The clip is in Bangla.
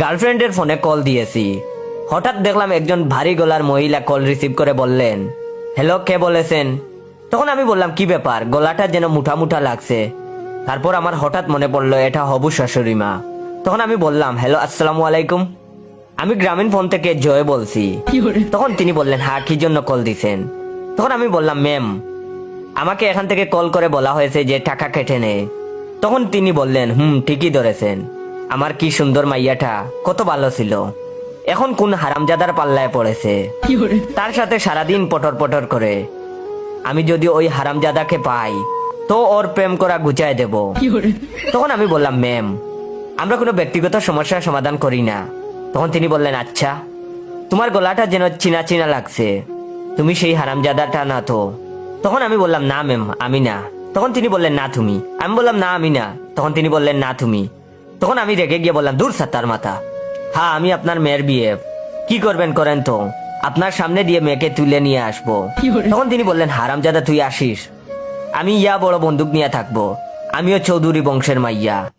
গার্লফ্রেন্ডের ফোনে কল দিয়েছি। হঠাৎ দেখলাম একজন ভারী গলার মহিলা কল রিসিভ করে বললেন হ্যালো কে বলেছেন? তখন আমি বললাম কি ব্যাপার? গলাটা যেন মুঠা মুঠা লাগছে। তারপর আমার হঠাৎ মনে পড়ল এটা হবু শাশুড়ি মা। তখন আমি বললাম হ্যালো আসসালামু আলাইকুম। আমি গ্রামীণ ফোন থেকে জয় বলছি। তখন তিনি বললেন হ্যাঁ কি জন্য কল দিছেন? তখন আমি বললাম ম্যাম আমাকে এখান থেকে কল করে বলা হয়েছে যে টাকা কেটে নে। তখন তিনি বললেন হুম ঠিকই ধরেছেন। আমার কি সুন্দর মাইয়াটা কত ভালো ছিল। এখন কোন হারামজাদার পাল্লায় পড়েছে। তার সাথে সারাদিন পটর পটর করে। আমি যদি ওই হারামজাদাকে পাই তো ওর প্রেম করা গুচায় দেব। তখন আমি বললাম ম্যাম আমরা কোনো ব্যক্তিগত সমস্যার সমাধান করি না। তখন তিনি বললেন আচ্ছা তোমার গলাটা যেন চিনা চিনা লাগছে। তুমি সেই হারামজাদাটা না তো। তখন আমি বললাম না ম্যাম আমি না। তখন তিনি বললেন না তুমি। আমি বললাম না আমি না। তখন তিনি বললেন না তুমি। তখন আমি রেগে গিয়ে বললাম দূর সাত্তার মাথা। হ্যাঁ আমি আপনার মেয়ের বিয়ে। কি করবেন করেন তো? আপনার সামনে দিয়ে মেয়েকে তুলে নিয়ে আসব। তখন তিনি বললেন হারামজাদা তুই আসিস। আমি ইয়া বড় বন্দুক নিয়ে থাকব। আমিও চৌধুরী বংশের মাইয়া।